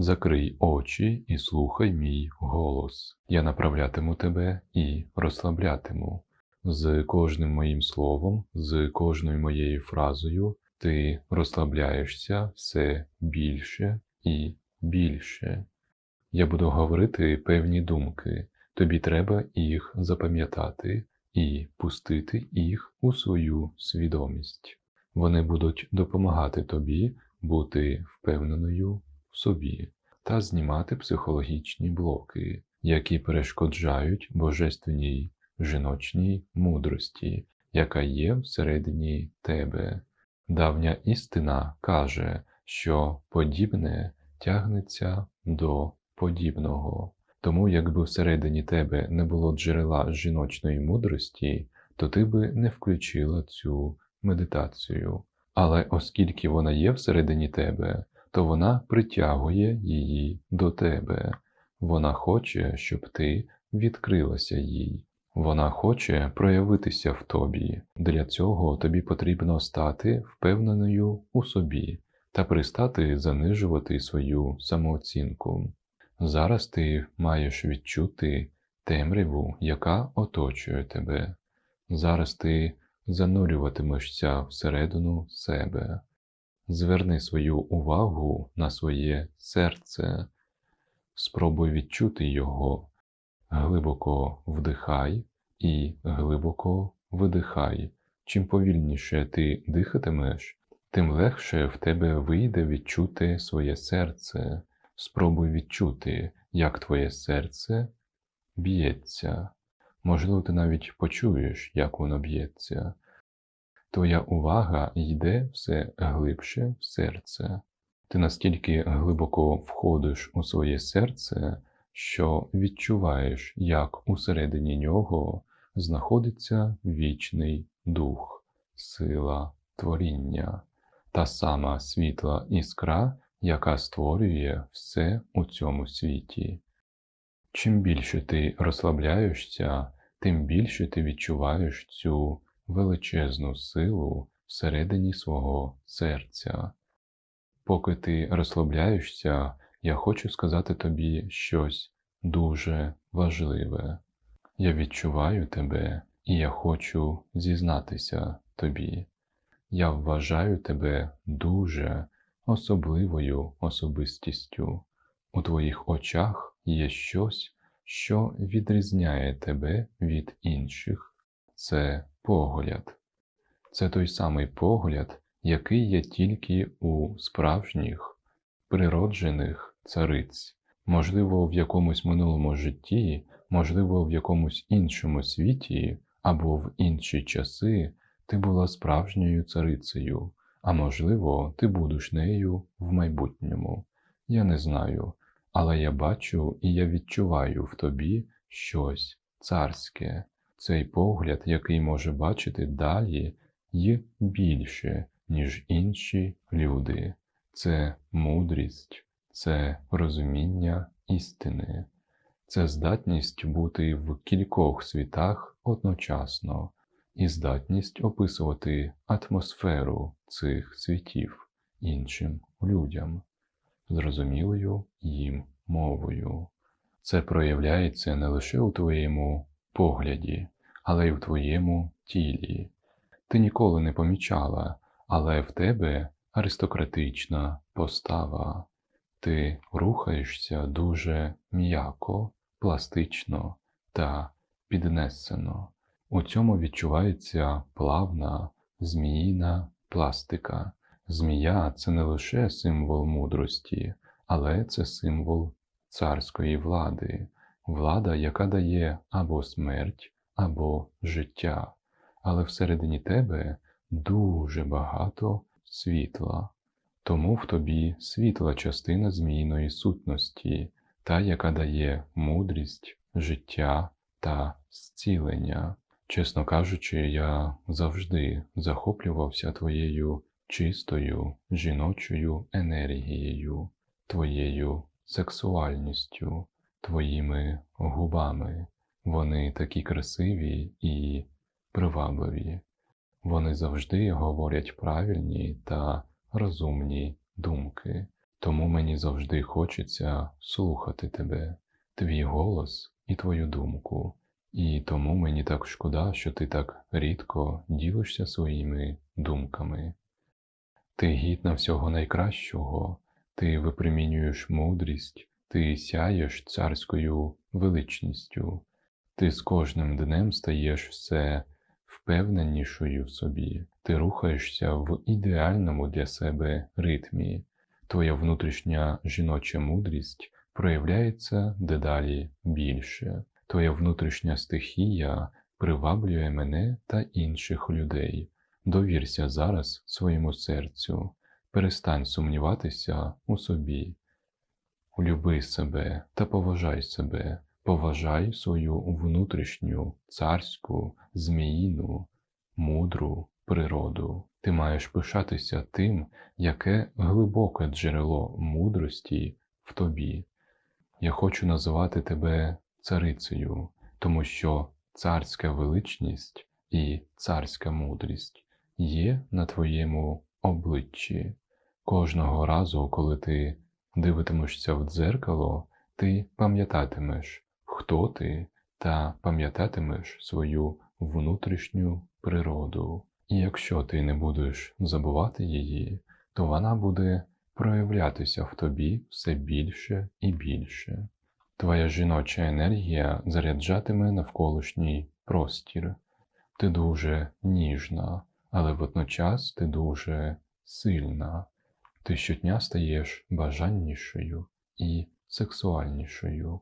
Закрий очі і слухай мій голос. Я направлятиму тебе і розслаблятиму. З кожним моїм словом, з кожною моєю фразою ти розслабляєшся все більше і більше. Я буду говорити певні думки, тобі треба їх запам'ятати і пустити їх у свою свідомість. Вони будуть допомагати тобі бути впевненою собі та знімати психологічні блоки, які перешкоджають божественній жіночній мудрості, яка є всередині тебе. Давня істина каже, що подібне тягнеться до подібного. Тому, якби всередині тебе не було джерела жіночної мудрості, то ти би не включила цю медитацію. Але оскільки вона є всередині тебе, то вона притягує її до тебе. Вона хоче, щоб ти відкрилася їй. Вона хоче проявитися в тобі. Для цього тобі потрібно стати впевненою у собі та пристати занижувати свою самооцінку. Зараз ти маєш відчути темряву, яка оточує тебе. Зараз ти занурюватимешся всередину себе. Зверни свою увагу на своє серце, спробуй відчути його, глибоко вдихай і глибоко видихай. Чим повільніше ти дихатимеш, тим легше в тебе вийде відчути своє серце. Спробуй відчути, як твоє серце б'ється. Можливо, ти навіть почуєш, як воно б'ється. Твоя увага йде все глибше в серце. Ти настільки глибоко входиш у своє серце, що відчуваєш, як усередині нього знаходиться вічний дух, сила творіння, та сама світла іскра, яка створює все у цьому світі. Чим більше ти розслабляєшся, тим більше ти відчуваєш цю величезну силу всередині свого серця. Поки ти розслабляєшся, я хочу сказати тобі щось дуже важливе. Я відчуваю тебе, і я хочу зізнатися тобі. Я вважаю тебе дуже особливою особистістю. У твоїх очах є щось, що відрізняє тебе від інших. Це погляд. Це той самий погляд, який є тільки у справжніх, природжених цариць. Можливо, в якомусь минулому житті, можливо, в якомусь іншому світі або в інші часи ти була справжньою царицею, а можливо, ти будеш нею в майбутньому. Я не знаю, але я бачу і я відчуваю в тобі щось царське, цей погляд, який може бачити далі й більше, ніж інші люди. Це мудрість, це розуміння істини, це здатність бути в кількох світах одночасно і здатність описувати атмосферу цих світів іншим людям, зрозумілою їм мовою. Це проявляється не лише у твоєму погляді, але й в твоєму тілі. Ти ніколи не помічала, але в тебе аристократична постава. Ти рухаєшся дуже м'яко, пластично та піднесено. У цьому відчувається плавна, зміїна пластика. Змія це не лише символ мудрості, але це символ царської влади, влада, яка дає або смерть, або життя. Але всередині тебе дуже багато світла, тому в тобі світла частина змійної сутності, та, яка дає мудрість, життя та зцілення. Чесно кажучи, я завжди захоплювався твоєю чистою жіночою енергією, твоєю сексуальністю, твоїми губами. Вони такі красиві і привабливі. Вони завжди говорять правильні та розумні думки. Тому мені завжди хочеться слухати тебе, твій голос і твою думку. І тому мені так шкода, що ти так рідко ділишся своїми думками. Ти гідна всього найкращого, ти випромінюєш мудрість, ти сяєш царською величністю, ти з кожним днем стаєш все впевненішою в собі, ти рухаєшся в ідеальному для себе ритмі, твоя внутрішня жіноча мудрість проявляється дедалі більше, твоя внутрішня стихія приваблює мене та інших людей. Довірся зараз своєму серцю, перестань сумніватися у собі. Люби себе та поважай себе, поважай свою внутрішню, царську, зміїну, мудру природу. Ти маєш пишатися тим, яке глибоке джерело мудрості в тобі. Я хочу називати тебе царицею, тому що царська величність і царська мудрість є на твоєму обличчі. Кожного разу, коли ти дивитимешся в дзеркало, ти пам'ятатимеш, хто ти, та пам'ятатимеш свою внутрішню природу. І якщо ти не будеш забувати її, то вона буде проявлятися в тобі все більше і більше. Твоя жіноча енергія заряджатиме навколишній простір. Ти дуже ніжна, але водночас ти дуже сильна. Ти щодня стаєш бажаннішою і сексуальнішою.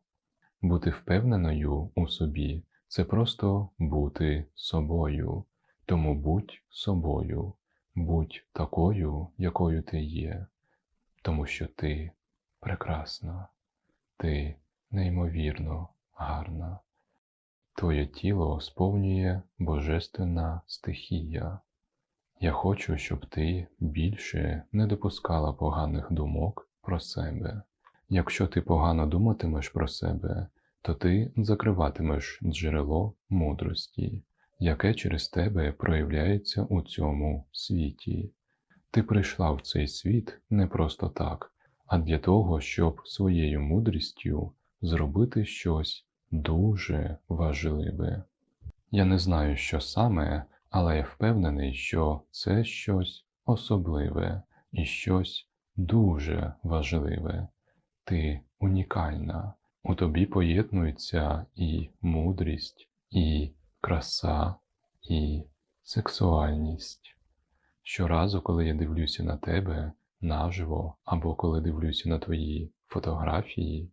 Бути впевненою у собі це просто бути собою. Тому будь собою, будь такою, якою ти є, тому що ти прекрасна, ти неймовірно гарна. Твоє тіло сповнює божественна стихія. Я хочу, щоб ти більше не допускала поганих думок про себе. Якщо ти погано думатимеш про себе, то ти закриватимеш джерело мудрості, яке через тебе проявляється у цьому світі. Ти прийшла в цей світ не просто так, а для того, щоб своєю мудрістю зробити щось дуже важливе. Я не знаю, що саме, але я впевнений, що це щось особливе і щось дуже важливе. Ти унікальна, у тобі поєднується і мудрість, і краса, і сексуальність. Щоразу, коли я дивлюся на тебе наживо, або коли дивлюся на твої фотографії,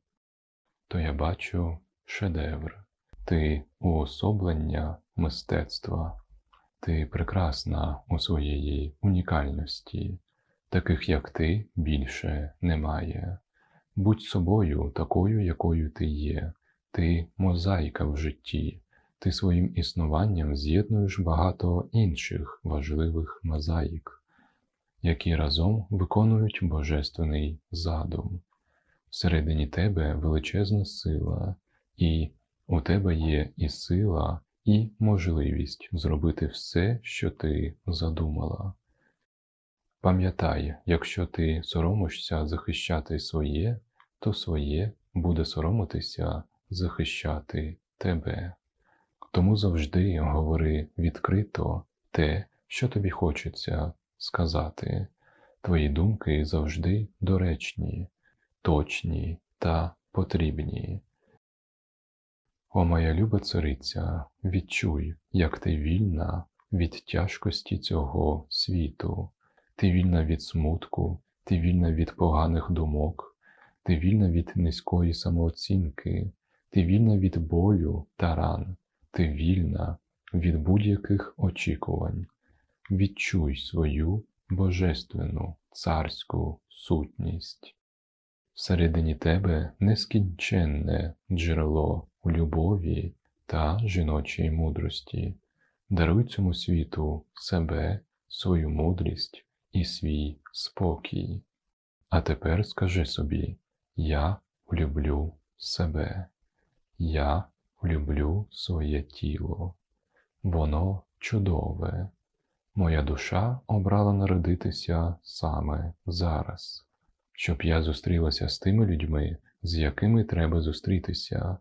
то я бачу шедевр, ти уособлення мистецтва, ти прекрасна у своєї унікальності, таких як ти більше немає. Будь собою такою, якою ти є, ти мозаїка в житті, ти своїм існуванням з'єднуєш багато інших важливих мозаїк, які разом виконують божественний задум. Всередині тебе величезна сила, і у тебе є і сила, і можливість зробити все, що ти задумала. Пам'ятай, якщо ти соромишся захищати своє, то своє буде соромитися захищати тебе. Тому завжди говори відкрито те, що тобі хочеться сказати. Твої думки завжди доречні, точні та потрібні. О моя люба цариця, відчуй, як ти вільна від тяжкості цього світу, ти вільна від смутку, ти вільна від поганих думок, ти вільна від низької самооцінки, ти вільна від болю та ран, ти вільна від будь-яких очікувань. Відчуй свою божественну царську сутність. Всередині тебе нескінченне джерело любові та жіночої мудрості. Даруй цьому світу себе, свою мудрість і свій спокій. А тепер скажи собі: Я люблю себе, я люблю своє тіло, воно чудове. Моя душа обрала народитися саме зараз. щоб я зустрілася з тими людьми, з якими треба зустрітися.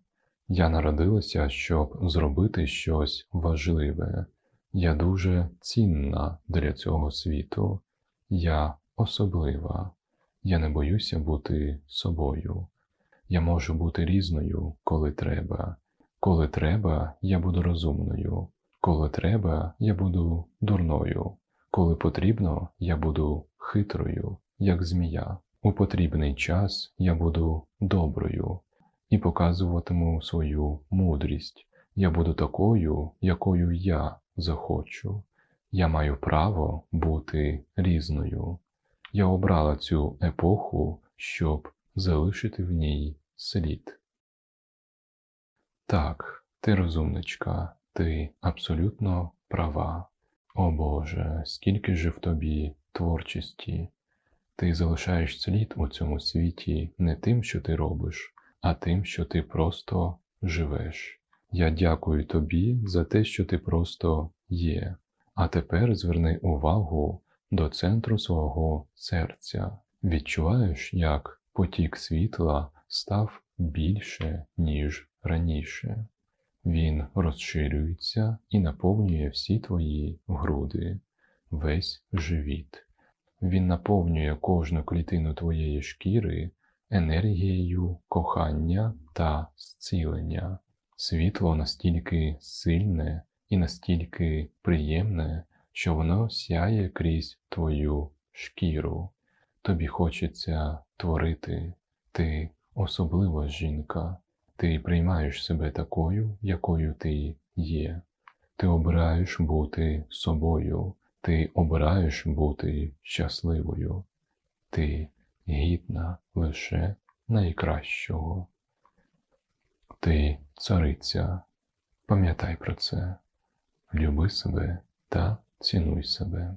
Я народилася, щоб зробити щось важливе. Я дуже цінна для цього світу. Я особлива. Я не боюся бути собою. Я можу бути різною, коли треба. Коли треба, я буду розумною. Коли треба, я буду дурною. Коли потрібно, я буду хитрою, як змія. У потрібний час я буду доброю і показуватиму свою мудрість. Я буду такою, якою я захочу. Я маю право бути різною. Я обрала цю епоху, щоб залишити в ній слід. Так, ти розумничка, ти абсолютно права. О Боже, скільки же в тобі творчості. Ти залишаєш слід у цьому світі не тим, що ти робиш, а тим, що ти просто живеш. Я дякую тобі за те, що ти просто є. А тепер зверни увагу до центру свого серця. Відчуваєш, як потік світла став більше, ніж раніше. Він розширюється і наповнює всі твої груди, весь живіт. Він наповнює кожну клітину твоєї шкіри енергією кохання та зцілення. Світло настільки сильне і настільки приємне, що воно сяє крізь твою шкіру. Тобі хочеться творити, ти особлива жінка, ти приймаєш себе такою, якою ти є. Ти обираєш бути собою, ти обираєш бути щасливою, ти гідна лише найкращого. Ти цариця, пам'ятай про це, люби себе та цінуй себе.